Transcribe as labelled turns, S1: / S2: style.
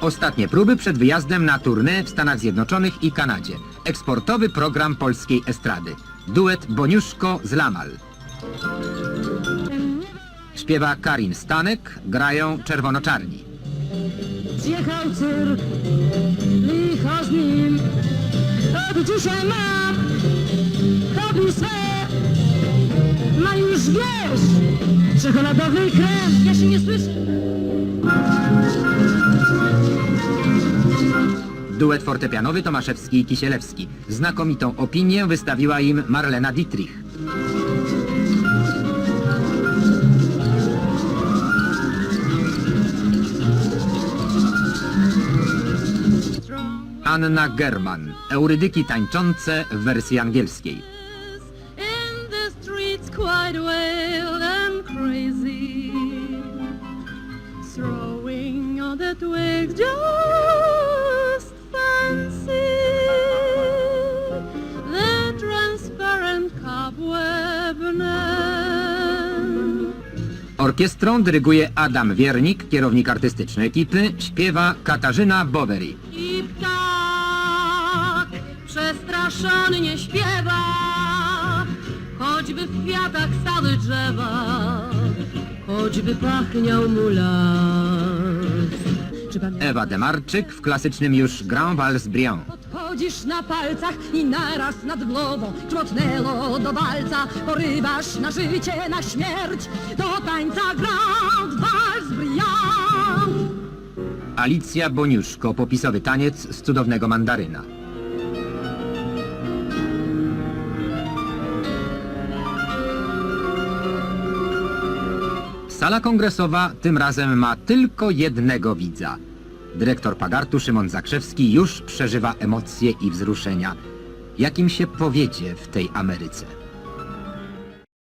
S1: Ostatnie próby przed wyjazdem na tournée w Stanach Zjednoczonych i Kanadzie. Eksportowy program polskiej estrady. Duet Boniuszko z Lamal. Śpiewa Karin Stanek, grają czerwono-czarni.
S2: Zjechał cyrk, licho z nim Od dzisiaj mam hobby swe Ma już wiesz, czekoladowy krem Ja się nie słyszę
S1: Duet fortepianowy Tomaszewski i Kisielewski. Znakomitą opinię wystawiła im Marlena Dietrich. Anna German. Eurydyki tańczące w wersji angielskiej.
S3: On the twigs just fancy the transparent cobweb net
S1: Orkiestrą dyryguje Adam Wiernik, kierownik artystyczny ekipy, śpiewa Katarzyna Bowery.
S3: i ptak przestraszony nie śpiewa choćby w kwiatach stały drzewa choćby pachniał mu las
S1: Ewa Demarczyk w klasycznym już Grand Vals Briand.
S2: Podchodzisz na palcach i naraz nad głową Czmotnęło do walca Porywasz na życie, na śmierć Do tańca Grand Vals Briand
S1: Alicja Boniuszko, popisowy taniec z cudownego mandaryna. Sala kongresowa tym razem ma tylko jednego widza. Dyrektor Pagartu Szymon Zakrzewski już przeżywa emocje i wzruszenia. Jakim się powiedzie w tej Ameryce?